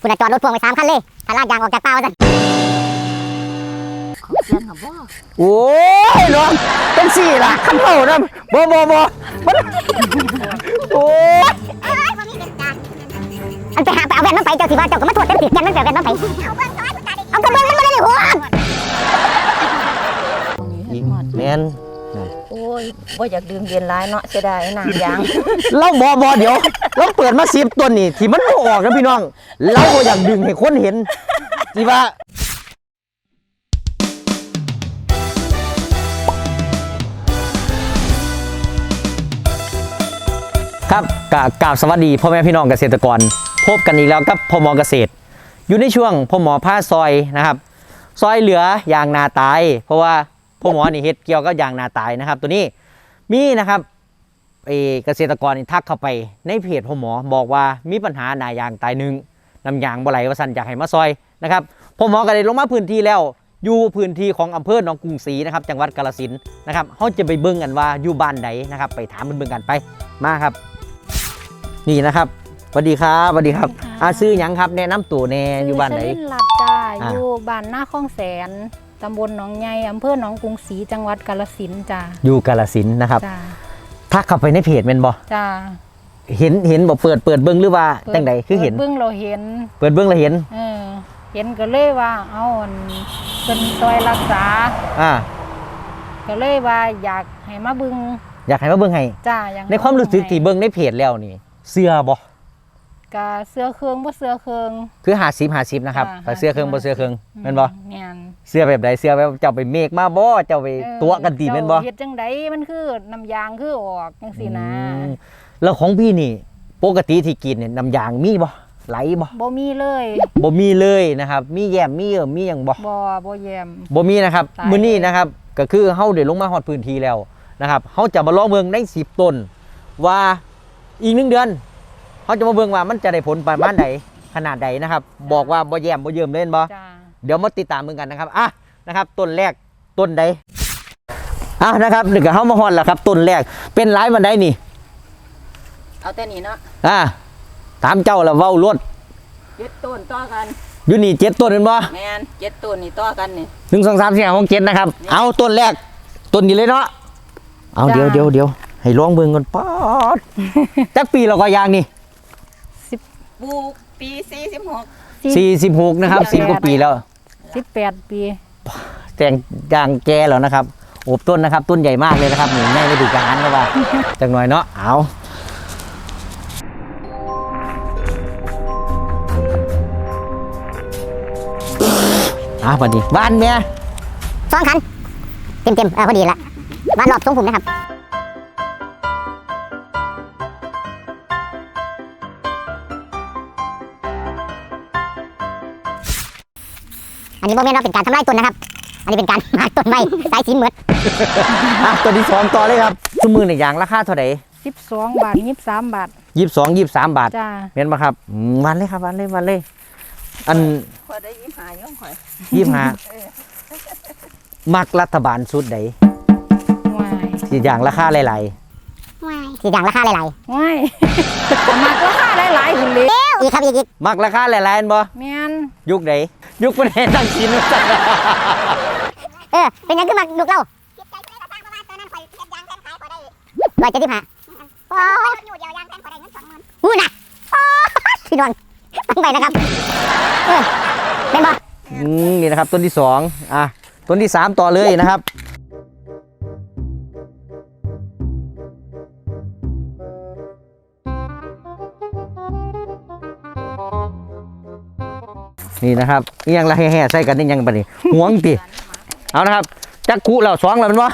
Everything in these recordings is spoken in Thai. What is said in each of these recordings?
คุณน่ะจอดรถพ่วงไปสามคันเลยถ้าลากยางออกจากป่าว่าซั่นเขาเขียนกับบ่โอ้ยน้องเป็นสี่ล่ะขันเบานะบ่บ่บ่มันโอ้ยอันไปหาไปเอาแว่นมันไปเจ้าสิว่าเจ้าก็มาตรวจเต็มติดยันมันไปเอาแว่นมันไปเอากระเบื้องมันมาได้หัวตรงนี้ให้หมดแมนโอ้ ยบ่อยากดื่มเย็นร้ายเนาะเสียดายน้ำยาง เราบ่บ่เดี๋ยว เราเปิดมาสิบต้นนี่ที่มันบ่ออกนะพี่น้อง เราบ่อยากดึงให้คนเห็นสิว่าครับกะกราบสวัสดีพ่อแม่พี่น้องเกษตรกร พบกันอีกแล้วกับพ่อหมอเกษตร อยู่ในช่วงพ่อหมอผ้าซอยนะครับ ซอยเหลือยางนาตาย เพราะว่า พ่อหมอนี่เฮ็ดเกี่ยวกับยางนาตายนะครับ ตัวนี้มีนะครับเออเกษตรกรนี่ทักเข้าไปในเพจพ่อหมอบอกว่ามีปัญหานายางตายหนึ่งน้ำยางบ่ไหลว่าสันอยากให้มาซอยนะครับพ่อหมอก็ได้ลงมาพื้นที่แล้ว อยู่พื้นที่ของอำเภอหนองกรุงศรีนะครับ จังหวัดกาฬสินธุ์นะครับเขาจะไปเบิ่งกันว่าอยู่บ้านใดนะครับ ไปถามเบิ่งกันไปมาครับ นี่นะครับสวัสดีครับสวัสดีครับสวัสดีค่ะอาซื้อหยังครับแนะนำตัวแน่อยู่บ้านไหนชื่ชลิลัดจ้าอ่าอยู่บ้านหน้าคลองแสน ตำบลหนองใหญ่อำเภอหนองกรุงศรีจังหวัดกาฬสินธุ์จ้าอยู่กาลสินธุ์นะครับจ้าทักเข้าไปในเพจแม่นบ่จ้าเห็นเห็นบ่เปิดเปิดเบิ่งหรือว่าจังใดคือเห็นปิดเบื้องเราเห็น เปิดเบิ่งแล้วเห็น เออ เห็นก็เลยว่า เอาอันเป็นซอยรักษา อ่า ก็เลยว่าอยากให้มาเบึงอยากให้มาเบิ่งให้จ้าอย่างในความรู้สึกที่เบิ่งในเพจแล้วนี่เสื้อบ่กะเสื้อเครืองบ่เสื้อเครืองคือ50 50นะครับอ่าแต่เสื้อเครื่องบ่เสื้อเครื่องแม่นบ่แม่น เสื้อแบบใดเสื้อแบบเจ้าไปเมฆมาบ่เจ้าไปเออตัวกันตีแม่นบ่เจ้าเฮ็ดจังไดมันคือน้ำยางคือออกจังซี่นะอืมแล้วของพี่นี่ ปกติที่กินเนี่ยน้ำยางมีบ่ไหลบ่บ่มีเลยบ่มีเลยนะครับ มีแยมมีเอิมมีหยังบ่บ่บ่แยมบ่มีนะครับตายมื้อนี้เลยนะครับ ก็คือเฮาได้ลงมาฮอดพื้นที่แล้วนะครับเฮาจะมาลองเบิ่งใน10ต้นว่าอีกหนึ่งเดือนเฮาจะมาเบิ่งว่ามันจะได้ผลประมาณใดขนาดใดนะครับ บอกว่าบ่แย่มบ่เยิมเล่นบ่จ้า เดี๋ยวมาติดตามมึงกันนะครับอะนะครับต้นแรกต้นใดอะนะครับนึกก็เฮามาฮอดแล้วครับต้นแรกเป็นหลายวันใดนี่เอาแต่นี้เนาะอะถามเจ้าแล้วเว้ารถเจ็ดต้นต่อกันอยู่นี่เจ็ดต้นเป็นบ่แม่นเจ็ดต้นนี่ต่อกันนี่หนึ่งสองสามสี่ห้าหกเจ็ดนะครับ เอาต้นแรกต้นนี้เลยเนาะเอาเดี๋ยวเดี๋ยวเดี๋ยวให้ลองเบิ่งก่อนป๊อดจักปีเราก็ยางนี่ปลูกปีสี่สิบหกสี่สิบหกนะครับสิบกว่าปีแล้ว 18ปี แต่งยางแก่แล้วนะครับโอบต้นนะครับ ต้นใหญ่มากเลยนะครับหนึ่งในไม่ถูกการก็ว่าจังหน่อยเนาะเอาอะพอดีบ้านเมียสองคันเต็มเต็มๆเออพอดีละบ้านรอบทรงผมนะครับ นนี้โมเมนต์ว่าเป็นการทำลายต้นนะครับ อันนี้เป็นการหมากต้นไม้สายสีเหมือดอะตัวที่สองต่อเลยครับสมือในยยางราคาเท่าไหร่12บาท23บาทยี่สิบสองยี่สิบสามบาทจ้าเห็นไหมครับอืมวันเลยครับวันเลยวันเลย อันพอได้ยิ้มหาย่อมข่อยยี่ห้ามักรัฐบาลชุดใดว้ายที่อย่างราคาหลาย สีอย่างราคาหลายว้ายมักราคาหลายๆหุ่นเลยๆ อีกครับอีกอีกๆมักราคาหลายๆอันบ่แม่นยุคไหนยุคประเทศตั้งชินเออเป็นหยังขึ้นมาลูกเราร้อยเจ็ดสิบห้าโอ้ยอู้น่ะโอ้ยพี่นวลตั้งไปนะครับเออเป็นบ่อืมนี่นะครับต้นที่สองอะต้นที่สามต่อเลยนะครับ นี่นะครับนี่ยังละแห่ๆใส่กันนี่ยังปะนี่ห่วงติเอานะครับจักกุเราสองแล้วเป็นบ่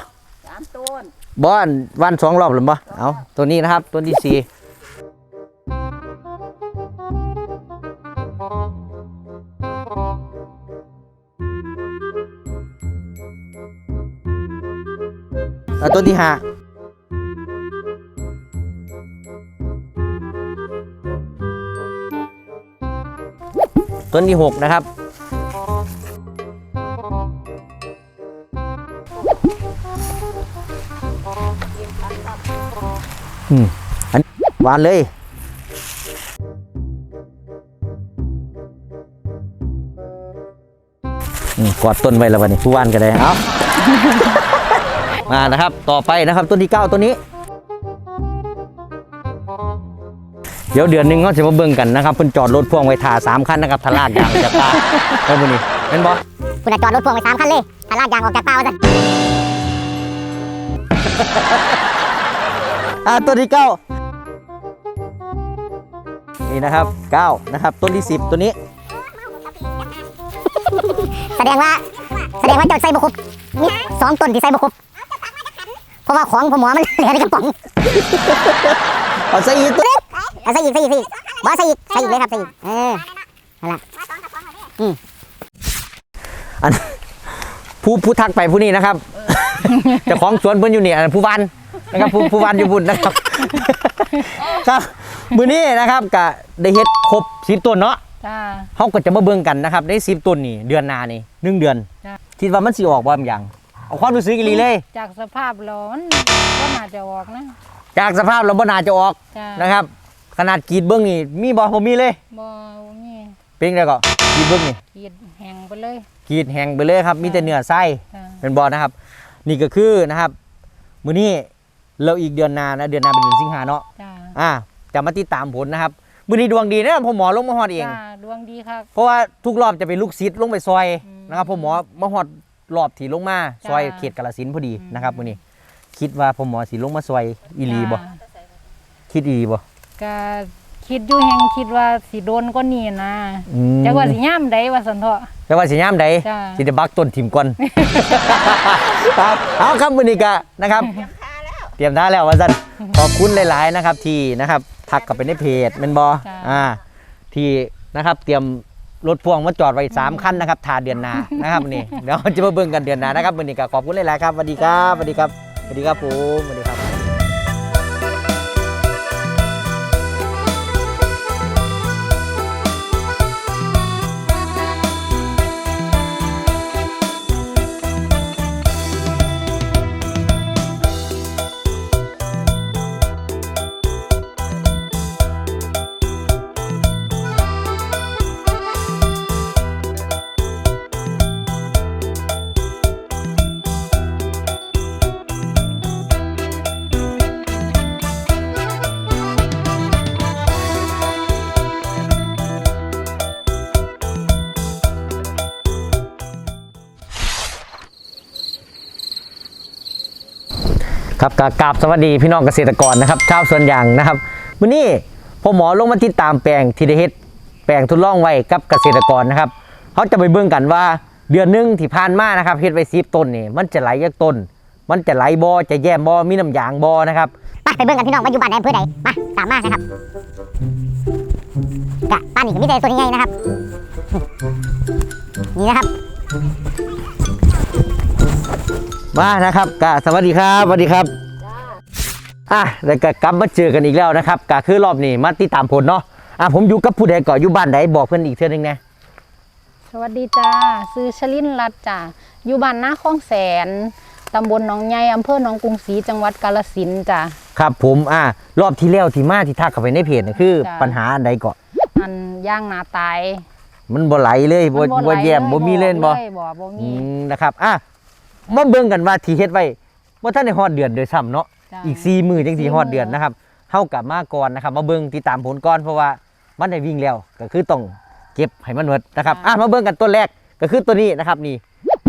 สามต้นบ้านวันสองรอบหรือเปล่าเอาตัวนี้นะครับตัวที่สี่เอาตัวที่ห้า ต้นที่ 6 นะครับ อืมอันวานเลยกอดต้นไว้แล้ววันนี้ผู้ว่านกันได้เอามานะครับ ต่อไปนะครับ ต้นที่ 9 ต้นนี้ เดี๋ยวเดือนหนึงเขาจะมาเบิ่งกันนะครับเพิ่นจอดรถพ่วงไว้ถ่าสามคันนะครับทะลากยางจากป่าแล้วมื้อนี้เห็นบ่คุณน่ะจอดรถพ่วงไปสามคันเลยถ้าลากยางออกจากเตาซะอ่าต้นที่เก้านี่นะครับเก้านะครับต้นที่สิบตัวนี้ แสดงว่า แสดงว่าเจ้าใส่บุครบมีสองต้นที่ใส่บุครบเพราะว่าของผมหมอมันเหลือในกระป๋อง เอาซะอีกตัว เอาใส่อีกใส่อีกใส่อีกบอใส่อีกใส่อีกเลยครับใส่อีกเออนั่นแหละอันผู้ผู้ทักไปผู้นี้นะครับเจ้าของสวนเพิ่นอยู่นี่อันผู้วันนะครับผู้ผู้วันอยู่บุญนะครับ ครับมื้อนี้นะครับก็ได้เฮ็ดครบ10ต้นเนาะจ้า เฮาก็จะมาเบิ่งกันนะครับได้10ต้นนี่เดือนหน้านี่หนึ่งเดือนจ้ะ คิดว่ามันสิออกบ่บางอย่างเอาความรู้สึกอีหลีเลย จากสภาพเรามันก็น่าจะออกนะ จากสภาพเราบ่น่าจะออกจ้านะครับ ขนาดกรีดเบิ่งนี่มีบ่บ่มีเลยบ่มีเป็นไงก็กรีดเบิ่งนี่ขีดแห้งไปเลยกรีดแห้งไปเลยครับ มีแต่เนื้อไส้จ้าเป็นบอนะครับ นี่ก็คือนะครับ มื้อนี้เราอีกเดือนหนานะเดือนหนาเป็นเดือนสิงหาเนาะจ้าอ่าจะมาติดตามผลนะครับมื้อนี้ดวงดีนะผมหมอลงมาฮอดเองจ้าดวงดีครับเพราะว่าทุกรอบจะเป็นลูกศิษย์ลงไปซอยอืมนะครับผมหมอมาฮอดรอบที่ลงมาจ้าซอยเขตกาฬสินธุ์พอดีอืมนะครับมื้อนี้ คิดว่าผมหมอสิลงมาซอยอีหลีบ่จ้าคิดอีหลีบ่ ก็คิดอยู่แฮงคิดว่าสิโดนก็นี่นะอืม จักว่าสิย่ามใดว่าสันเถาะแต่ว่าสิยามใดจ้า สิได้บักต้นถิ่มก่อน ครับเอาครับมื้อนี้ก็นะครับ เตรียมท่าแล้วว่าซั่นขอบคุณหลาย ๆ นะครับ ที่นะครับทักกลับไปในเพจแม่นบ่จ้า อ่า ที่นะครับเตรียมรถพ่วงมาจอดไว้สามคันนะครับทาเดือนหน้านะครับนี่เดี๋ยวจะมาเบิ่งกันเดือนหน้านะครับมื้อนี้ก็ขอบคุณหลาย ๆ ครับสวัสดีครับสวัสดีครับสวัสดีครับผมสวัสดีครับ ครับกกราบสวัสดีพี่น้องเกษตรกรนะครับชาวสวนยางนะครับวันนี้พ่อหมอลงมาติดตามแปลงที่ได้เฮ็ดแปลงทดลองไว้กับเกษตรกรนะครับเขาจะไปเบิ่งกันว่าเดือนหนึ่งที่ผ่านมานะครับเฮ็ดไว้สิบต้นนี่มันจะไหลจากต้น มันจะไหลบอจะแย่มบอมีน้ำยางบอนะครับไปไปเบิ่งกันพี่น้องมาอยู่บ้านในอำเภอใดมาตามมานะครับกะบ้านนี้ก็มีแต่ตัวใหญ่ๆนะครับนี่นะครับ มานะครับกะสวัสดีครับสวัสดีครับอะแล้วก็กลับมาเจอกันอีกแล้วนะครับก็คือรอบนี้มาติดตามผลเนาะอะผมอยู่กับผู้ใดก่อนอยู่บ้านใดบอกเพื่อนอีกเทื่อนึงนะสวัสดีจ้าซื้อชลินรัตน์จ้าอยู่บ้านนาคลองแสนตำบลหนองใหญ่อำเภอหนองกรุงศรีจังหวัดกาฬสินธุ์จ้าครับผมอะรอบที่แล้วที่มาที่ทักเข้าไปในเพจน่ะคือจ้ะปัญหาอันใดก่อนอันย่างหนาตายมันบ่ไหลเลยบ่มันบ่ไหแย่มบ่มีเล่นบ่ลยบ่บ่อืมีมนะครับอะ มาเบิ่งกันว่าที่เฮ็ดไว้บ่ทันได้ฮอดเดือนโดยซ้ำเนาะจ้ะ อีก4มื้อจังสิสี่ฮอดเดือนมื้อนะครับเฮากลับมาก่อนนะครับ มาเบิ่งติดตามผลก่อนเพราะว่ามันได้วิ่งแล้วก็คือต้องเก็บให้มันหมดนะครับอะมาเบิ่งกันต้นแรกก็คือตัวนี้นะครับนี่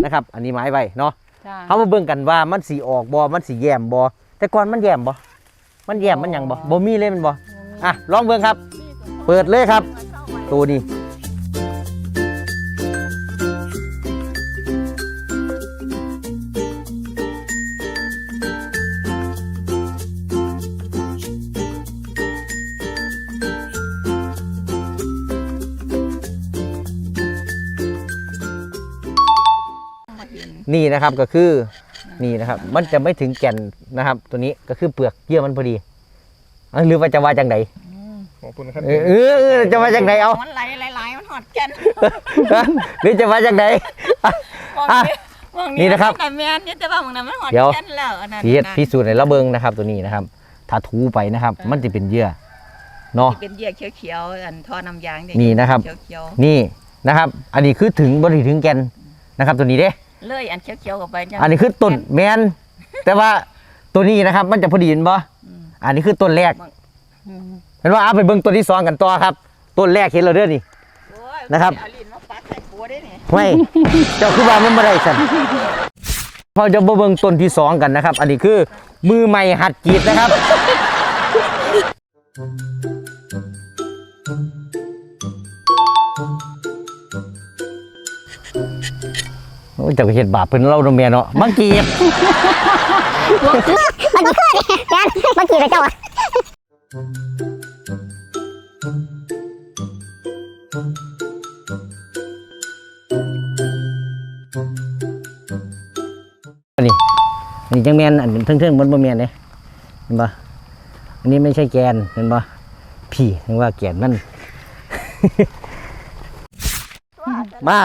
นะครับ อันนี้หมายไว้เนาะ จ้าเฮามาเบิ่งกันว่ามันสิออกบ่มันสิแย้มบ่แต่ก่อนมันแย้มบ่มันแย้มมันหยังบ่บ่มีเลยแมันบ่อะลองเบิ่งครับ เปิดเลยครับ ตัวนี้ นี่นะครับก็คือนี่นะครับ มันจะไม่ถึงแก่นนะครับ ตัวนี้ก็คือเปลือกเยื่อมันพอดีเอ้ยหรือว่าจะว่าจังไดขอบคุณครับเออเออเออจะว่าจังไดเอามันไหลไหลๆมันหอดแก่นหรือจะว่าจังไดอะ มองอะนี่มองนี่นะครับแต่แม่นนี่แต่ว่ามึงน่ะมันหอดเดี๋ยว แก่นแล้วอันนั้นสีเฮ็ดนะพิสูจน์ในระเบิงนะครับ ตัวนี้นะครับ ถ้าถูไปนะครับ มันจะเป็นเยื่อเนาะ ที่เป็นเหยื่อเขียวๆอันท่อน้ำยางเยนี่นะครับ เขียวนี่นะครับ อันนี้คือถึงบริถึงแก่นนะครับ ตัวนี้เด้ เลยอันเขียวๆกับใบจังอันนี้คือต้นแมนแต่ว่าตัวนี้นะครับ มันจะพอดีเห็นบ่อันนี้คือต้นแรกอืมเห็นว่าเอาไปเบิ่งต้นที่สองกันต่อครับ ต้นแรกเห็นเราเด้อนี่โอ้ยนะครับเอาลิ้นมาปักใส่ปัวได้นี่ไม่เจ้าคือว่ามันไม่ได้สันพอจะมาเบิ่งต้นที่สองกันนะครับ อันนี้คือมือใหม่หัดกรีดนะครับ โอ้ยเจ้าก็เห็นบาปเพิ่นเล่าโนเมียเนาะมังกรีดมันกี่คือนมันกี่เลยเจ้าอะอันนี้อันนี้จังแมนอันเทิงๆบนบ่แมนเด้เห็นปะอันนี้ไม่ใช่แกนเห็นปะพี่เห็นว่าแกนมัน มา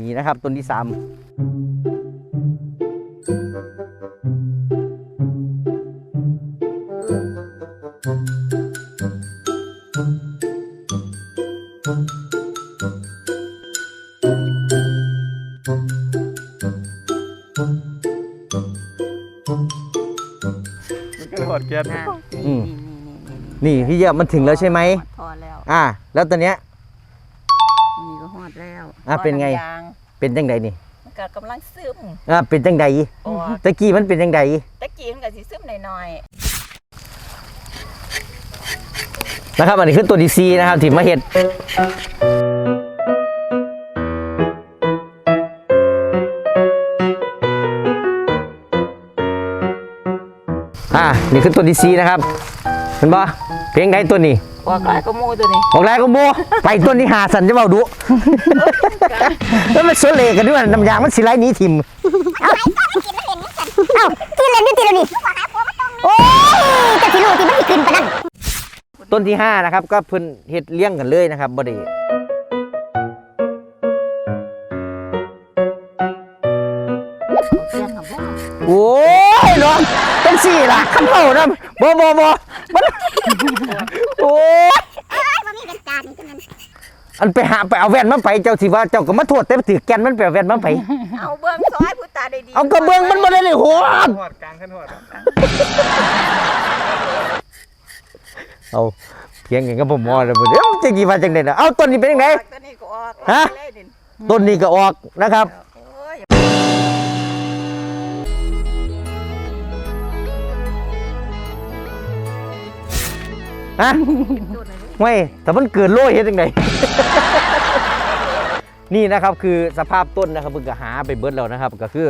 นี่นะครับต้นที่สามอืนะนี่มนี่นี่นี่นี่พี่เยอะมันถึงแล้วใช่ไหมพอแล้ว อ่า แล้วตอนเนี้ย นี่ก็ฮอดแล้วอะเป็นไงฮอดน้ำยาง เป็นจังใดนี่มันก็กำลังซึมอ่าเป็นจังใดออกตะกี้มันเป็นจังใดตะกี้มันก็สิซึมหน่อยนะครับ อันนี้คือตัวดีซีนะครับที่มาเห็ดอ่านี่คือตัวดีซีนะครับเห็นปะเพลงใดตัวนี้ๆ ออกหลายก็มูตัวนี้ออกแรกก็โมไปต้นนี้หาสันจะเบาดุ แล้วมันสวนเลกันด้วยน้ำยางมันสิไลหนี้ทิมเอ้าที่เล่นนี่ตีแล้วนี่โอ้ยจะสิรู้ที่มันสิขึ้นปะนั่นต้นที่ห้านะครับก็เพิ่นเฮ็ดเลี้ยงกันเลยนะครับบ่ได้เสียงกับว่าโอ้ยเนาะเป็นสี่ล่ะคำเมานะบ่บ่บ่มัน โอ้ยมันมีเป็นจานจังนั้นอันไปหาไปเอาแว่นมาไปเจ้าสิว่าเจ้าก็มาโทษแต่ถือแกนมันไปเอาแว่นมาไป เอาเบื้องซอยผู้ตาได้ดีเอากระเบื้องมันบ่ได้เลยโหดหอดกลางขึ้นหอดอะเอาเพียงกันกับผมมอแล้วบ่เดี๋ยวจะกี่ว่าจังได๋น่ะเอาต้นนี้เป็นจังไดตัวนี้ก็ออกฮะเลยนี่ต้นนี้ก็ออกนะครับ ฮะไม่แต่มันเกิดโล่เฮ็ดจังไดนี่นะครับคือสภาพต้นนะครับเพิ่งก็หาไปเบิดแล้วนะครับ ก็คือ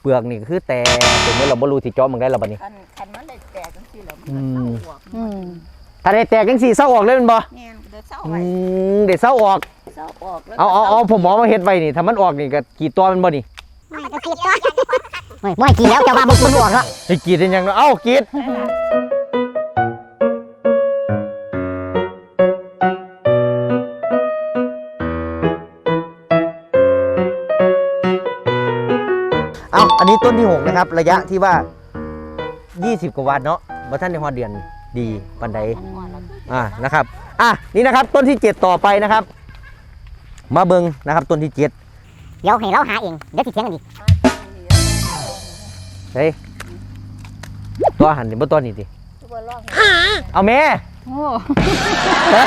เปลือกนี่ก็คือแต่เป็นเมื่อเราบ่รู้ที่เจอมันได้แล้วบัดนี้คันคันมันได้แตกจังซี่แล้วมันอืก็มเศร้าออกอืมถ้าได้แตกจังสี่เศร้าออกเลยแมันบ่แม่นเดี๋ยวเศร้าอืไว้มเดี๋ยวเศร้าออก เศร้าออกแล้วเอาเอาเอาผมหมอมาเฮ็ดไว้นี่ถ้ามันออกนี่ก็กี่ตัวมันบ่นี่ไม่จะกินตัวไม่ไม่กินแล้วจะว่าบุกมันออกแล้วให้กรีดได้ยังเนาะเอ้ากรีด อาอันนี้ต้นที่หกนะครับ ระยะที่ว่า 20 กว่าวันเนาะบ่ท่านในฮอดเดือนดีปันใดอ่านะครับอะนี่นะครับต้นที่ 7 ต่อไปนะครับ มาเบิงนะครับต้นที่ 7 เดี๋ยวให้เราหาเองเดี๋ยวสิเถียงกันอีกเฮ้ยตัวหันนี่บ่ตัวนี้ดิเอาแม่โอ้เอ๊ะ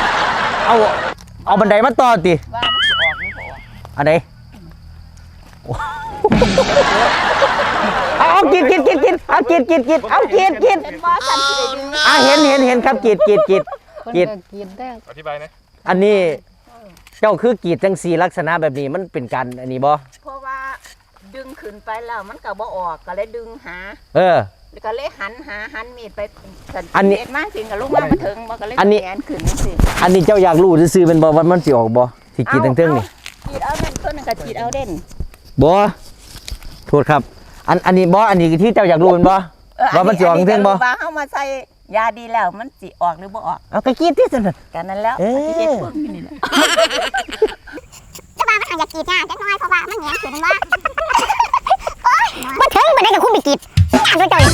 เอาเอาบันไดมาต่อติว่ามันสิออกนี่บ่ออกอันไหนโอ้ เอาเอากินกินกินกินเอากินกินกินเอากินกินเห็นบ่สั่นสิได้ดึงอะเห็นเห็นเห็นครับกินกินกินเพิ่นกรีดก็กรีดได้อธิบายนะอันนี้เจ้าคือกรีดจังสีลักษณะแบบนี้มันเป็นการอันนี้บ่เพราะว่าดึงขึ้นไปแล้วมันก็บ่ออกก็เลยดึงหาเออ แล้วก็เลยหันหาหันมีดไปกันอันนี้เด็ดมากจริงกับลูกมามาถึงมันก็เลยอันนี้ แขนขึ้นจังซี่อันนี้เจ้าอยากรู้ซื่อๆเป็นบ่ว่ามันสิออกบ่ที่กรีดตั้งเทิงนี่จีดเอาเด่นต้นนึงก็จีดเอาเด่นบ่โทษครับ อันอันนี้บ่อันนี้ที่เจ้าอยากรู้เป็นบ่เออว่ามันสิออกเทิงบ่ว่าเฮามาใส่ยาดีแล้วมันสิออกหรือบ่ออกเอาก็กรีดที่ซั่นน่ะ กันนั้นแล้วเอ๊ะที่เฮ็ดเพิ่มขึ้นนี่แหละจะว่ามันอาจจะกรีดจ้าจักหน้อยเพราะว่ามันแหงขึ้นว่าโอ๊ยมันถึงมันได้กับคุณไปกรีดงานด้วยเจ้าอีก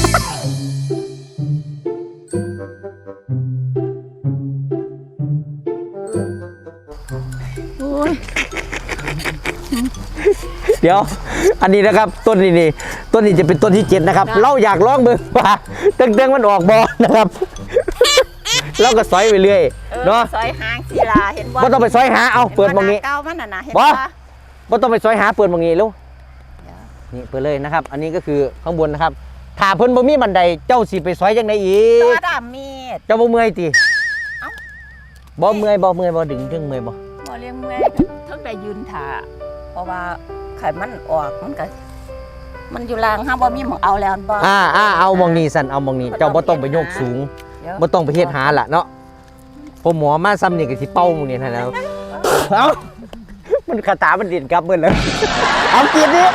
เดี๋ยว อันนี้นะครับต้นนี้นี่ต้นนี้จะเป็นต้นที่เจ็ดนะครับ เราอยากลองเบิ่งว่าเตึงๆมันออกบอนะครับ เราก็สอยไปเรื่อยเออเนาะซอยหางศิลาเห็นบ่บ่ต้องไปสอยหาเอาเปิดมองนี้เก้ามันน่ะนะเห็นบ่บ่บ่ต้องไปซอยหาเปิดบางนี้ลูกนี่เปิดเลยนะครับ อันนี้ก็คือข้างบนนะครับถ้าเพิ่นบ่มีบันไดเจ้าสิไปซอยจังไดอีตัวกดำมีดเจ้าบ่เมื่อยติเอ้าบ่เมื่อยบ่เมื่อยบ่ดึงถึงเมื่อยบ่บ่เลี้ยงเมื่อยทั้งได้ยืนถ่าเพ ราะว่าไขมันออกมันก็มันอยู่ล่างห้ามบ่มีหมองเอาแล้วบ่อ่าอ่าเอามองนี้สั่นเอามองนี้เจ้าบ่ต้องไปโยกสูงเดี๋ยวบ่ต้องไปเฮ็ดหาล่ะเนาะผมหมอมาซ้ำนี่ก็สิเป้าหมึงนี่นั่นแหล้วเอ้ามันคาถามันเด่นกลับเบิดเลยเอากินดิ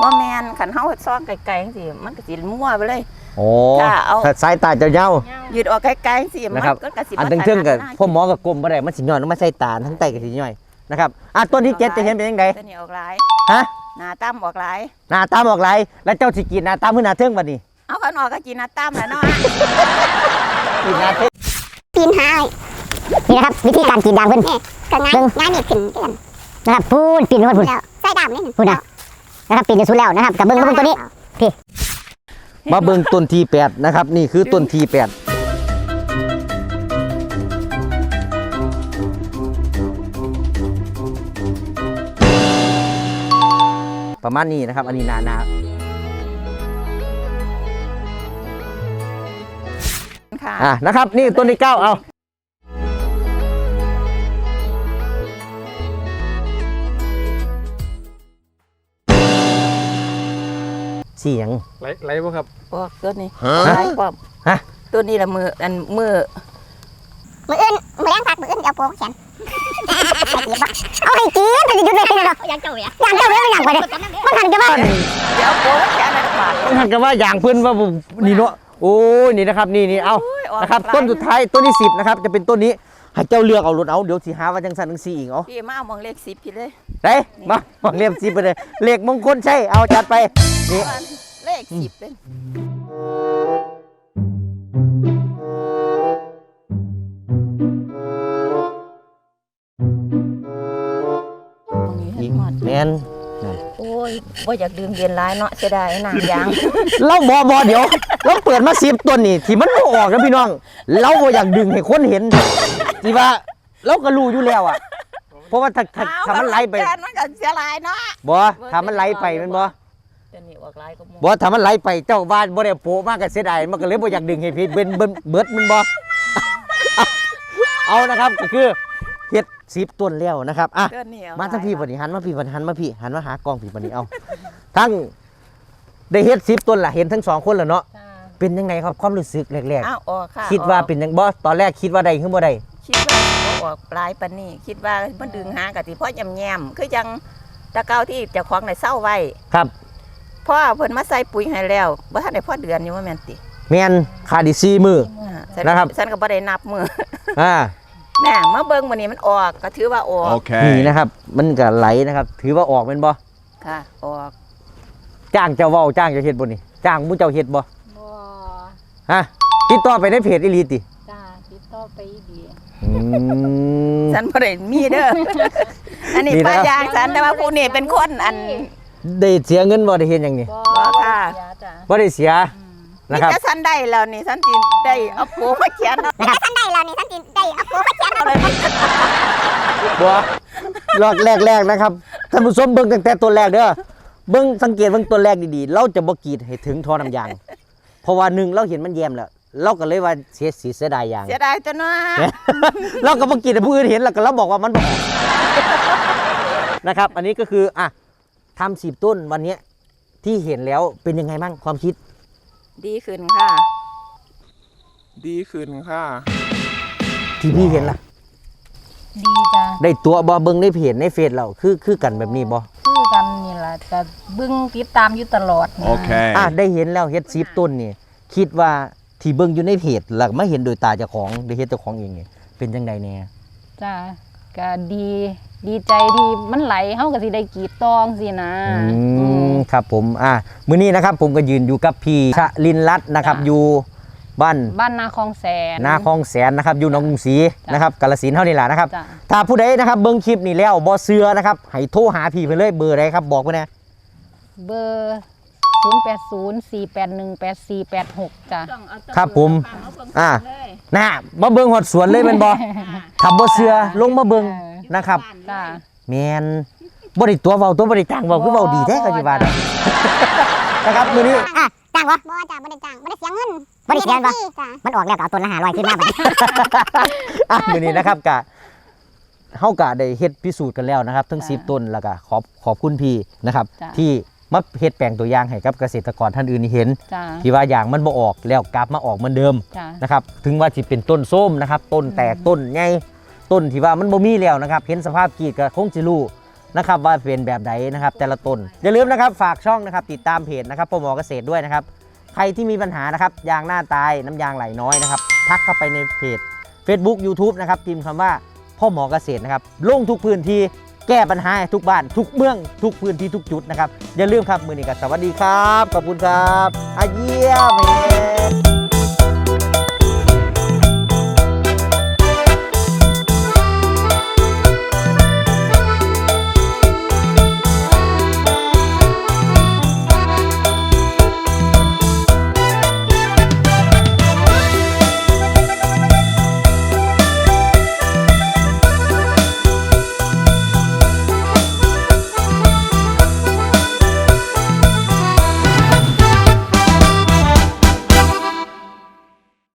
บ่แม่นคันเฮาซ่อนไกลๆจังซี่มันก็สิมั่วไปเลย โอ้จ้าเอาถ้าสายตาเจ้าเย้ายืดออกไกลๆจังซี่มันนะครับก็สิอันบ่ตึงเทิงๆกับถนัดหน้าพ่อหมอกับกลมบ่ได้มันสิย้อนลงมาใส่ตาทั้งไตกับสิย่อยนะครับอะต้นที่เจ็ดจะเห็นเป็นยังไงตัวนี้ออกหลายฮะหน้าตั้มออกหลายหน้าตามออกไรแล้วเจ้าสิกินหน้าตามเพื่อหน้าเทิงบัดนี้เอาคันออกก็กินหน้าตั้มแหละเนาะกินหน้าเทิงปีนหานี่นะครับวิธีการกรีดยางเพิ่นก็ง่ายง่ายนี่ขึ้นกันนะครับพูนปีนขึ้นมาพูนใส่ดำนี่พูนนะนะครับปีนจนสุดแล้วนะครับกับเบิ้งกับเบิ้งตัวนี้พี่ มาเบิ่งต้นที่แปดนะครับ นี่คือต้นที่แปดประมาณนี้นะครับ อันนี้หนาหนาค่ะอะนะครับ นี่ต้นที่เก้าเอา เสียงไล่ไล่บ่ครับออกตัวนี้ฮะหลายกว่าฮะ ตัวนี้ละมืออันมือมืออื่นมือแรงพักมืออื่นเดี๋ยวโป้แขนเอาให้กินมันจะหยุดเลยเนาะอยากเจ้าอยากอยากเจ้าเลยอยากไปเลยมันหันกันบ้างเดี๋ยวโป้แขนอะไรกว่าต้องหันกันว่าอย่างเพื่อนว่าผมนี่เนาะโอ้ยนี่นะครับนี่นี่เอาโอ้ยออกนะครับหลายต้นสุดท้ายต้นที่สิบนะครับจะเป็นต้นนี้ให้เจ้าเลือกเอารถเอาเดี๋ยวสีหาว่าจังสันจังสีอีกเอาพี่มาเอามองเลขสิบพี่เลย ได้มามาเรียบสิบไปเลยเลขมงคลใช่เอาจัดไป นี่เลขสิบเลยตรงนี้ให้หมดแมนโอ้ยว่าอยากดื่มเย็นร้ายเนาะเสียดายนางยางเราบอบอเดี๋ยว เราเปิดมาสิบต้นนี่ที่มันบ่ออกนะพี่น้อง เราบ่อยากดึงให้คนเห็นที่ว่าเราก็รู้อยู่แล้วอะ เพราะว่าถ้าถ้าถ้ามันไหลไปแกนมันก็เสียหลายเนาะบ่ถ้ามันไหลไปแมันบ่ ตัวนี้ออกหลายก็หมดบ่ถ้ามันไหลไปเจ้าบ้านบ่ได้โปะมากก็เสียดายมันก็เลยบ่อยากดึงให้พี่เบิ้นเบิ้นเบิดมันบ่เอาเอานะครับก็คือเฮ็ดสิบต้นแล้วนะครับอะตัวนี้เอมาทั้งพี่หลบัยดนี้หันมาพี่บัดหันมาพี่หันมาหากล้องพี่บัดนี้เอา ทั้งได้เฮ็ดสิบต้นล่ะเห็นทั้งสองคนแล้วเนาะจ้าเป็นยังไงครับความรู้สึกแรกอ้าวออกค่ะๆคิดว่าออกเป็นยังบ่ตอนแรกคิดว่าได้ขึ้นบ่ได้คิดว่าบ่ออกปลายปานนี้คิดว่ามันดึงหากะติพ่อยำแยมคือจังตะเกาที่เจ้าของได้เศร้าไว้ ครับ พ่อเพิ่นมาใส่ปุ๋ยให้แล้วบ่ทันได้พอเดือนอยู่ว่าแม่นติแม่นขาดอีกสี่มือ อ่าฉันะครับ ฉันก็บ่ได้นับมือ อ่า แม่มาเบิ่งมื้อนี้มันออกก็ถือว่าออก นี่ Okay. นะครับ มันก็ไหลนะครับ ถือว่าออกแม่นบ่ค่ะ ออกจ้างเจ้าเว้าจ้างเจ้าเฮ็ดบ่นี่จ้างผู้เจ้าเฮ็ดบ่บ่ฮะติดต่อไปในเพจอีหลีติจ้าติดต่อไปดีอืม ฉันบ่ได้มีเด้อ อันนี้นี่นะครับป้ายางฉันแต่ว่าผู้นี้เป็นคนอัน ได้เสียเงินบ่ได้เฮ็ดหยังนี่บ่บ่ค่ะ เสียจ้าบ่ได้เสียนี่นะครับจะฉันได้แล้วนี่ฉันสิได้เอาปูมาเขียนเอานะครับท่านได้แล้วนี่ท่านได้เอาโป้มาแขนเอาเลยบัวรอกแรกๆนะครับท่านผู้ชมเบิ่งตั้งแต่ตัวแรกเด้อเบิ่งสังเกตเบิ่งตัวแรกดีๆ เราจะบ่กรีดให้ถึงท่อน้ำยาง เพราะว่าหนึ่งเราเห็นมันแยมแล้วเราก็เลยว่าเสียสีเสียดายยางเสียดายตัวเนาะเราก็บ่กรีดให้ผู้อื่นเห็นแล้วก็เราบอกว่ามันบ่ออกนะครับ อันนี้ก็คืออะ ทำสีบต้นวันเนี้ยที่เห็นแล้วเป็นยังไงบ้างความคิด ดีขึ้นค่ะ ดีขึ้นค่ะ ที่พี่เห็นล่ะ ดีจ้าได้ตัวบ่เบิ่งในเพจในเฟซเราคือคือกันแบบนี้บ่คือกันนี่ล่ะก็เบิ่งติดตามอยู่ตลอดนะ Okay. อะได้เห็นแล้วเฮ็ดซีบต้นนี่คิดว่าที่เบิ่งอยู่ในเพจหลักมาเห็นโดยตาเจ้าของได้เฮ็ดเจ้าของเองนี่เป็นจังไดแน่จ้าก็ดี ดีใจที่มันไหลเฮาก็สิได้กรีดตองสินะอือืม มครับผมอ่ามื้อนี้นะครับผมก็ยืนอยู่กับพี่ชลินรัตน์นะครับจ้ะ อยู่บ้านบ้านนาคลองแสน นาคลองแสนนะครับอยู่หนองกรุงศรีจ้ะนะครับกาฬสินธุ์เท่านี้แหละนะครับ จ้ะ ถ้าผู้ใดนะครับเบิ่งคลิปนี้แล้วบ่เชื่อนะครับให้โทรหาพี่เพิ่นเลยเบอร์ใดครับบอกไว้นะเบอร์ 0804818486 จ้ะต้องเอาตะครับผมเาเบิ่งอ่าเลยนะมาเบิ่งหอดสวนเลยแม่นบ่ถ้าบ่เชื่อลงมาเบิ่งเออ นะครับจ้ะแม่นบ่ได้ตัวเว้าตัวบ่ได้จ้างเว้าคือเว้าดีแท้ก็สิว่านะครับมื้อนี้อะจ้างวะบ่จ้างบ่ได้จ้างบ่ได้เสียเงินบ่ได้เสียเงินบ่จ้ะมันออกแล้วก็เอาต้นละ500ขึ้นมาบัดนี้อะมื้อนี้นะครับกะเฮากะได้เฮ็ดพิสูจน์กันแล้วนะครับ ทั้งจ้ะ10ต้นแล้วก็ขอบขอบคุณพี่นะครับจ้ะที่มาเฮ็ดแปลงตัวอย่างให้กับเกษตรกรท่านอื่นเห็นจ้ะที่ว่าอย่างมันบ่ออกแล้วกลับมาออกเหมือนเดิมจ้ะนะครับ ถึงว่าสิเป็นต้นส้มนะครับ ต้นแตกต้นใหญ่ ต้นที่ว่ามันบ่มีแล้วนะครับ เห็นสภาพกีดก็คงสิรู้นะครับว่าเป็นแบบใดนนะครับ แต่ละต้นอย่าลืมนะครับฝากช่องนะครับ ติดตามเพจนะครับพ่อหมอเกษตรด้วยนะครับ ใครที่มีปัญหานะครับยางหน้าตายน้ำยางไหลน้อยนะครับ ทักเข้าไปในเพจ Facebook YouTube นะครับพิมพ์คำว่าพ่อหมอเกษตรนะครับลงทุกพื้นที่แก้ปัญหาทุกบ้านทุกเมืองทุกพื้นที่ทุกจุดนะครับ อย่าลืมครับมือนี้ก็สวัสดีครับ ขอบคุณครับอาเยี่ยมเฮ